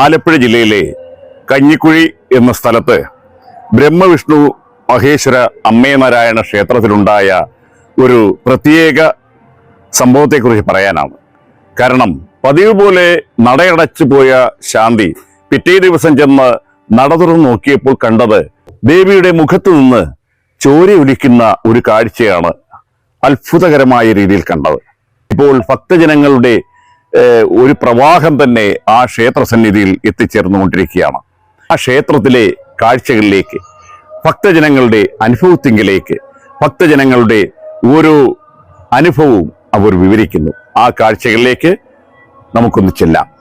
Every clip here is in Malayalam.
ആലപ്പുഴ ജില്ലയിലെ കഞ്ഞിക്കുഴി എന്ന സ്ഥലത്ത് ബ്രഹ്മവിഷ്ണു മഹേശ്വര അമ്മയനാരായണ ക്ഷേത്രത്തിലുണ്ടായ ഒരു പ്രത്യേക സംഭവത്തെക്കുറിച്ച് പറയാനാണ്. കാരണം പതിവ് പോലെ നടയടച്ചു പോയ ശാന്തി പിറ്റേ ദിവസം ചെന്ന് നട തുറന്നു നോക്കിയപ്പോൾ കണ്ടത് ദേവിയുടെ മുഖത്തു നിന്ന് ചോരി ഒലിക്കുന്ന ഒരു കാഴ്ചയാണ് അത്ഭുതകരമായ രീതിയിൽ കണ്ടത്. ഇപ്പോൾ ഭക്തജനങ്ങളുടെ ഒരു പ്രവാഹം തന്നെ ആ ക്ഷേത്ര സന്നിധിയിൽ എത്തിച്ചേർന്നുകൊണ്ടിരിക്കുകയാണ്. ആ ക്ഷേത്രത്തിലെ കാഴ്ചകളിലേക്ക് ഭക്തജനങ്ങളുടെ അനുഭവത്തിങ്കിലേക്ക് ഭക്തജനങ്ങളുടെ ഓരോ അനുഭവവും അവർ വിവരിക്കുന്നു. ആ കാഴ്ചകളിലേക്ക് നമുക്കൊന്ന് ചെല്ലാം.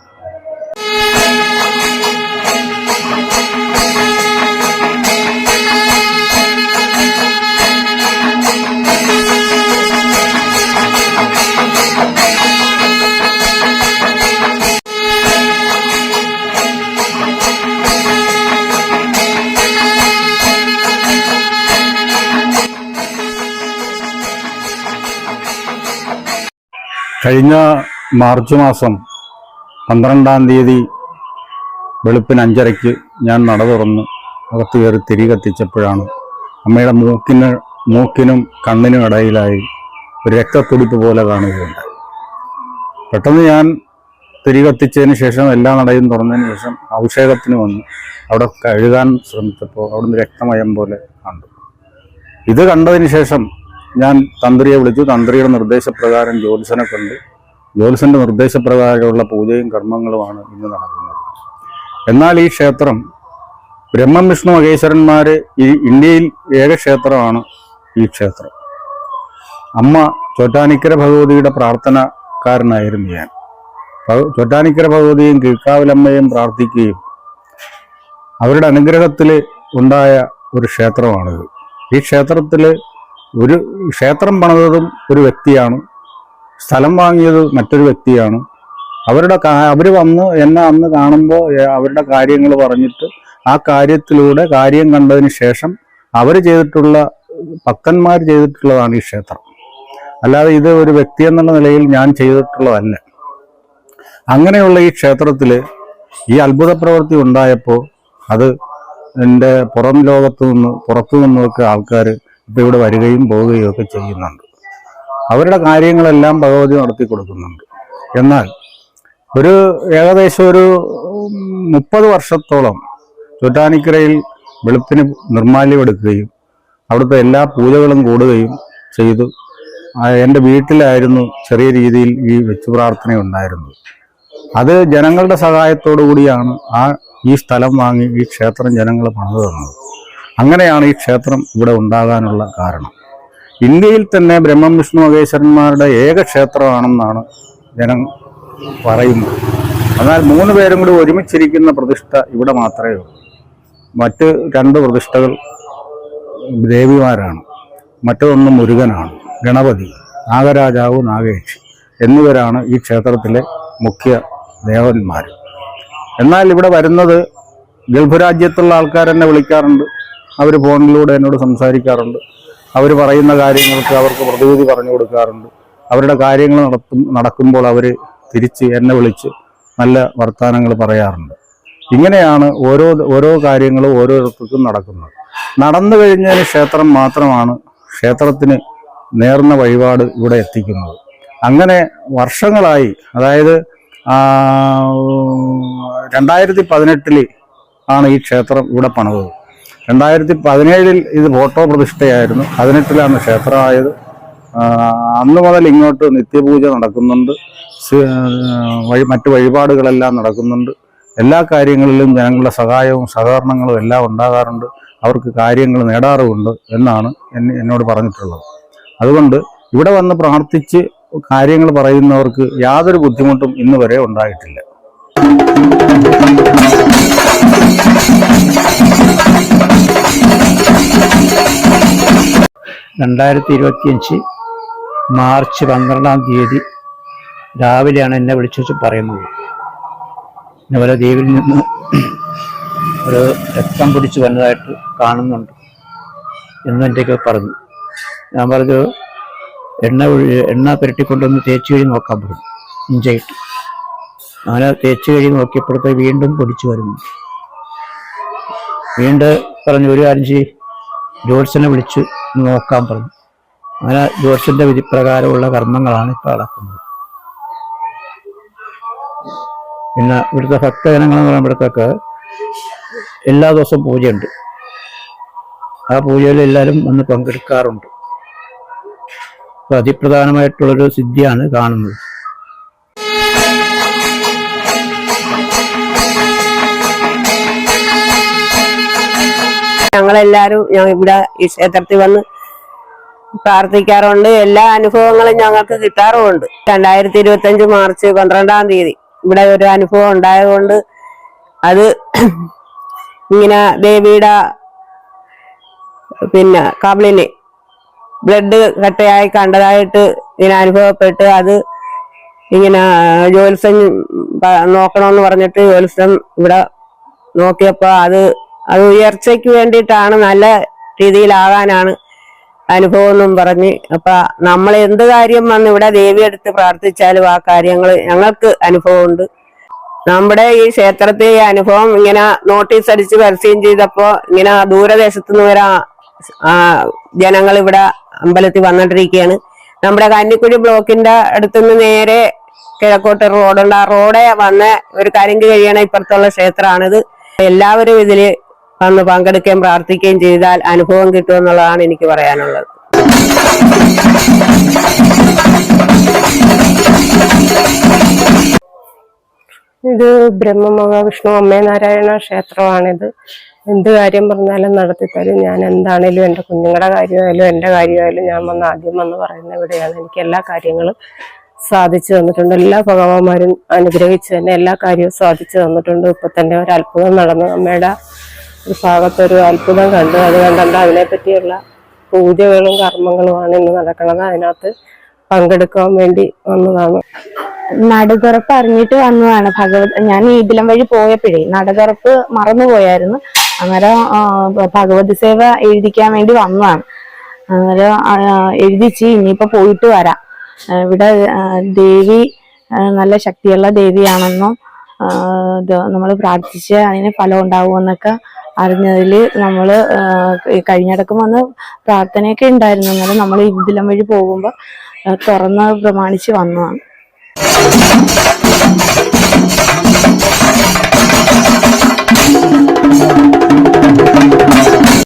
കഴിഞ്ഞ മാർച്ച് മാസം പന്ത്രണ്ടാം തീയതി വെളുപ്പിന് അഞ്ചരയ്ക്ക് ഞാൻ നട തുറന്ന് അകത്ത് കയറി തിരി കത്തിച്ചപ്പോഴാണ് അമ്മയുടെ മൂക്കിന് മൂക്കിനും കണ്ണിനും ഇടയിലായി ഒരു രക്തത്തുടിപ്പ് പോലെ കാണുകയുണ്ട് പെട്ടെന്ന് ഞാൻ തിരി കത്തിച്ചതിന് ശേഷം എല്ലാ നടയും തുറന്നതിന് ശേഷം അഭിഷേകത്തിന് വന്ന് അവിടെ കഴുകാൻ ശ്രമിച്ചപ്പോൾ അവിടുന്ന് രക്തമയം പോലെ കണ്ടു. ഇത് കണ്ടതിന് ശേഷം ഞാൻ തന്ത്രിയെ വിളിച്ചു. തന്ത്രിയുടെ നിർദ്ദേശപ്രകാരം ജ്യോത്സനെ കണ്ടു. ജ്യോത്സന്റെ നിർദ്ദേശപ്രകാരമുള്ള പൂജയും കർമ്മങ്ങളുമാണ് ഇന്ന് നടക്കുന്നത്. എന്നാൽ ഈ ക്ഷേത്രം ബ്രഹ്മം വിഷ്ണു മഹേശ്വരന്മാര് ഈ ഇന്ത്യയിൽ ഏക ക്ഷേത്രമാണ് ഈ ക്ഷേത്രം. അമ്മ ചോറ്റാനിക്കര ഭഗവതിയുടെ പ്രാർത്ഥനക്കാരനായിരുന്നു ഞാൻ. ചോറ്റാനിക്കര ഭഗവതിയും കീഴ്ക്കാവിലമ്മയും പ്രാർത്ഥിക്കുകയും അവരുടെ അനുഗ്രഹത്തിൽ ഉണ്ടായ ഒരു ക്ഷേത്രമാണിത്. ഈ ക്ഷേത്രത്തിൽ ഒരു ക്ഷേത്രം പണിതതും ഒരു വ്യക്തിയാണ്. സ്ഥലം വാങ്ങിയത് മറ്റൊരു വ്യക്തിയാണ്. അവരുടെ അവർ വന്ന് എന്നെ അന്ന് കാണുമ്പോൾ അവരുടെ കാര്യങ്ങൾ പറഞ്ഞിട്ട് ആ കാര്യത്തിലൂടെ കാര്യം കണ്ടതിന് ശേഷം അവർ ചെയ്തിട്ടുള്ള ഭക്തന്മാർ ചെയ്തിട്ടുള്ളതാണ് ഈ ക്ഷേത്രം. അല്ലാതെ ഇത് ഒരു വ്യക്തി എന്നുള്ള നിലയിൽ ഞാൻ ചെയ്തിട്ടുള്ളതല്ല. അങ്ങനെയുള്ള ഈ ക്ഷേത്രത്തിൽ ഈ അത്ഭുത പ്രവൃത്തി ഉണ്ടായപ്പോൾ അത് എന്റെ പുറം ലോകത്തു നിന്ന് പുറത്തു നിന്നൊക്കെ ആൾക്കാർ ഇപ്പം ഇവിടെ വരികയും പോവുകയും ഒക്കെ ചെയ്യുന്നുണ്ട്. അവരുടെ കാര്യങ്ങളെല്ലാം ഭഗവതി നടത്തി കൊടുക്കുന്നുണ്ട്. എന്നാൽ ഒരു ഏകദേശം ഒരു മുപ്പത് വർഷത്തോളം ചുറ്റാനിക്കരയിൽ വെളുപ്പിന് നിർമാല്യമെടുക്കുകയും അവിടുത്തെ എല്ലാ പൂജകളും കൂടുകയും ചെയ്തു. എന്റെ വീട്ടിലായിരുന്നു ചെറിയ രീതിയിൽ ഈ വെച്ചു പ്രാർത്ഥന ഉണ്ടായിരുന്നത്. അത് ജനങ്ങളുടെ സഹായത്തോടു കൂടിയാണ് ആ ഈ സ്ഥലം വാങ്ങി ഈ ക്ഷേത്രം ജനങ്ങൾ പണിതു തന്നത്. അങ്ങനെയാണ് ഈ ക്ഷേത്രം ഇവിടെ ഉണ്ടാകാനുള്ള കാരണം. ഇന്ത്യയിൽ തന്നെ ബ്രഹ്മം വിഷ്ണു മഹേശ്വരന്മാരുടെ ഏക ക്ഷേത്രമാണെന്നാണ് ജനം പറയുന്നത്. എന്നാൽ മൂന്ന് പേരും കൂടി ഒരുമിച്ചിരിക്കുന്ന പ്രതിഷ്ഠ ഇവിടെ മാത്രമേ ഉള്ളൂ. മറ്റ് രണ്ട് പ്രതിഷ്ഠകൾ ദേവിമാരാണ്. മറ്റൊന്ന് മുരുകനാണ് ഗണപതി നാഗരാജാവ് നാഗേഷ് എന്നിവരാണ് ഈ ക്ഷേത്രത്തിലെ മുഖ്യ ദേവന്മാർ എന്നാൽ ഇവിടെ വരുന്നത് ഗൾഫ് രാജ്യത്തുള്ള ആൾക്കാർ എന്നെ വിളിക്കാറുണ്ട്. അവർ ഫോണിലൂടെ എന്നോട് സംസാരിക്കാറുണ്ട്. അവർ പറയുന്ന കാര്യങ്ങൾക്ക് അവർക്ക് പ്രതിവിധി പറഞ്ഞു കൊടുക്കാറുണ്ട്. അവരുടെ കാര്യങ്ങൾ നടത്തും നടക്കുമ്പോൾ അവർ തിരിച്ച് എന്നെ വിളിച്ച് നല്ല വർത്തമാനങ്ങൾ പറയാറുണ്ട്. ഇങ്ങനെയാണ് ഓരോ ഓരോ കാര്യങ്ങളും ഓരോരുത്തർക്കും നടക്കുന്നത്. നടന്നു കഴിഞ്ഞാൽ ക്ഷേത്രം മാത്രമാണ് ക്ഷേത്രത്തിന് നേർന്ന വഴിപാട് ഇവിടെ എത്തിക്കുന്നത്. അങ്ങനെ വർഷങ്ങളായി അതായത് രണ്ടായിരത്തി പതിനെട്ടിൽ ആണ് ഈ ക്ഷേത്രം ഇവിടെ പണിതത്. രണ്ടായിരത്തി പതിനേഴിൽ ഇത് ഫോട്ടോ പ്രതിഷ്ഠയായിരുന്നു. പതിനെട്ടിലാണ് ക്ഷേത്രമായത്. അന്ന് മുതൽ ഇങ്ങോട്ട് നിത്യപൂജ നടക്കുന്നുണ്ട്. വഴി മറ്റു വഴിപാടുകളെല്ലാം നടക്കുന്നുണ്ട്. എല്ലാ കാര്യങ്ങളിലും ജനങ്ങളുടെ സഹായവും സഹകരണങ്ങളും എല്ലാം ഉണ്ടാകാറുണ്ട്. അവർക്ക് കാര്യങ്ങൾ നേടാറുമുണ്ട് എന്നാണ് എന്നെ- എന്നോട് പറഞ്ഞിട്ടുള്ളത്. അതുകൊണ്ട് ഇവിടെ വന്ന് പ്രാർത്ഥിച്ച് കാര്യങ്ങൾ പറയുന്നവർക്ക് യാതൊരു ബുദ്ധിമുട്ടും ഇന്ന് വരെ ഉണ്ടായിട്ടില്ല. രണ്ടായിരത്തി ഇരുപത്തിയഞ്ച് മാർച്ച് പന്ത്രണ്ടാം തീയതി രാവിലെയാണ് എന്നെ വിളിച്ചു പറയുന്നത്. ഇന്നലെ ദ്വീപിൽ നിന്ന് ഒരു രക്തം പിടിച്ച് വന്നതായിട്ട് കാണുന്നുണ്ട് എന്ന് എന്റെ പറഞ്ഞു. ഞാൻ പറഞ്ഞു എണ്ണ എണ്ണ പുരട്ടിക്കൊണ്ടൊന്ന് തേച്ച് കഴിഞ്ഞ് നോക്കാൻ പറഞ്ഞു ഇഞ്ചയിട്ട്. അങ്ങനെ തേച്ച് കഴിഞ്ഞ് നോക്കിയപ്പോഴത്തെ വീണ്ടും പൊടിച്ചു വരുന്നു. വീണ്ടും പറഞ്ഞു ഒരു കാര്യം ചെയ്യും. ജോത്സനെ വിളിച്ച് നോക്കാൻ പറഞ്ഞു. അങ്ങനെ ജോഷിന്റെ വിധിപ്രകാരമുള്ള കർമ്മങ്ങളാണ് ഇപ്പോൾ നടക്കുന്നത്. പിന്നെ ഇവിടുത്തെ ഭക്തജനങ്ങൾ എന്ന് പറയുമ്പോഴത്തേക്ക് എല്ലാ ദിവസവും പൂജയുണ്ട്. ആ പൂജയിൽ എല്ലാവരും വന്ന് പങ്കെടുക്കാറുണ്ട്. അപ്പൊ അതിപ്രധാനമായിട്ടുള്ളൊരു സിദ്ധിയാണ് കാണുന്നത്. ഞങ്ങളെല്ലാരും ഞ- ഇവിടെ ഈ ക്ഷേത്രത്തിൽ വന്ന് പ്രാർത്ഥിക്കാറുണ്ട്. എല്ലാ അനുഭവങ്ങളും ഞങ്ങൾക്ക് കിട്ടാറുമുണ്ട്. രണ്ടായിരത്തി ഇരുപത്തി അഞ്ച് മാർച്ച് പന്ത്രണ്ടാം തീയതി ഇവിടെ ഒരു അനുഭവം ഉണ്ടായതുകൊണ്ട് അത് ഇങ്ങനെ ദേവിയുടെ പിന്നെ കബളിന് ബ്ലഡ് കട്ടയായി കണ്ടതായിട്ട് ഇങ്ങനെ അനുഭവപ്പെട്ട് അത് ഇങ്ങനെ ജോത്സ്യം നോക്കണമെന്ന് പറഞ്ഞിട്ട് ജോത്സ്യം ഇവിടെ നോക്കിയപ്പോൾ അത് അത് ഉയർച്ചയ്ക്ക് വേണ്ടിയിട്ടാണ് നല്ല രീതിയിലാകാനാണ് അനുഭവം എന്നും പറഞ്ഞ് അപ്പൊ നമ്മൾ എന്ത് കാര്യം വന്ന് ഇവിടെ ദേവി എടുത്ത് പ്രാർത്ഥിച്ചാലും ആ കാര്യങ്ങൾ ഞങ്ങൾക്ക് അനുഭവമുണ്ട്. നമ്മുടെ ഈ ക്ഷേത്രത്തെ ഈ അനുഭവം ഇങ്ങനെ നോട്ടീസ് അടിച്ച് പരസ്യം ചെയ്തപ്പോ ഇങ്ങനെ ദൂരദേശത്തു നിന്ന് വരെ ജനങ്ങൾ ഇവിടെ അമ്പലത്തിൽ വന്നിട്ടിരിക്കുകയാണ് നമ്മുടെ കന്നിക്കുഴി ബ്ലോക്കിന്റെ അടുത്തുനിന്ന് നേരെ കിഴക്കോട്ട് റോഡുണ്ട്. ആ റോഡെ വന്ന ഒരു കരിങ്ക് കഴിയണ ഇപ്പുറത്തുള്ള ക്ഷേത്രമാണിത്. എല്ലാവരും ഇതിൽ വന്ന് പങ്കെടുക്കുകയും പ്രാർത്ഥിക്കുകയും ചെയ്താൽ അനുഭവം കിട്ടുമെന്നുള്ളതാണ് എനിക്ക് പറയാനുള്ളത്. ഇത് ബ്രഹ്മമഹാവിഷ്ണു അമ്മേ അമ്മനാരായണ ക്ഷേത്രമാണിത്. എന്ത് കാര്യം പറഞ്ഞാലും നടത്തി തരും. ഞാൻ എന്താണേലും എന്റെ കുഞ്ഞുങ്ങളുടെ കാര്യമായാലും എന്റെ കാര്യമായാലും ഞാൻ വന്ന് ആദ്യം വന്ന് പറയുന്ന ഇവിടെയാണ്. എനിക്ക് എല്ലാ കാര്യങ്ങളും സാധിച്ചു തന്നിട്ടുണ്ട്. എല്ലാ ഭഗവാന്മാരും അനുഗ്രഹിച്ച് തന്നെ എല്ലാ കാര്യവും സാധിച്ചു തന്നിട്ടുണ്ട്. ഇപ്പൊ തന്നെ ഒരു നടന്നു. അമ്മയുടെ ഒരു ഭാഗത്തൊരു അത്ഭുതം കണ്ടു. അത് കണ്ടുകൊണ്ട് അതിനെപ്പറ്റിയുള്ള പൂജകളും കർമ്മങ്ങളുമാണ് ഇന്ന് നടക്കുന്നത്. അതിനകത്ത് പങ്കെടുക്കാൻ വേണ്ടി വന്നതാണ്. നടുതുറപ്പ് അറിഞ്ഞിട്ട് വന്നതാണ് ഭഗവത് ഞാൻ ഇതിലം വഴി പോയപ്പോഴേ നടുതുറപ്പ് മറന്നുപോയായിരുന്നു. അന്നേരം ഭഗവത് സേവ എഴുതിക്കാൻ വേണ്ടി വന്നതാണ്. അന്നേരം എഴുതിച്ച് ഇനിയിപ്പോ പോയിട്ട് വരാം. ഇവിടെ ദേവി നല്ല ശക്തിയുള്ള ദേവിയാണെന്നും നമ്മൾ പ്രാർത്ഥിച്ച് അതിന് ഫലം ഉണ്ടാവുമെന്നൊക്കെ അറിഞ്ഞതിൽ നമ്മൾ കഴിഞ്ഞടക്കം വന്ന് പ്രാർത്ഥനയൊക്കെ ഉണ്ടായിരുന്നു. എന്നാലും നമ്മൾ ഇതിലം വഴി പോകുമ്പോൾ തുറന്ന് പ്രമാണിച്ച് വന്നതാണ്.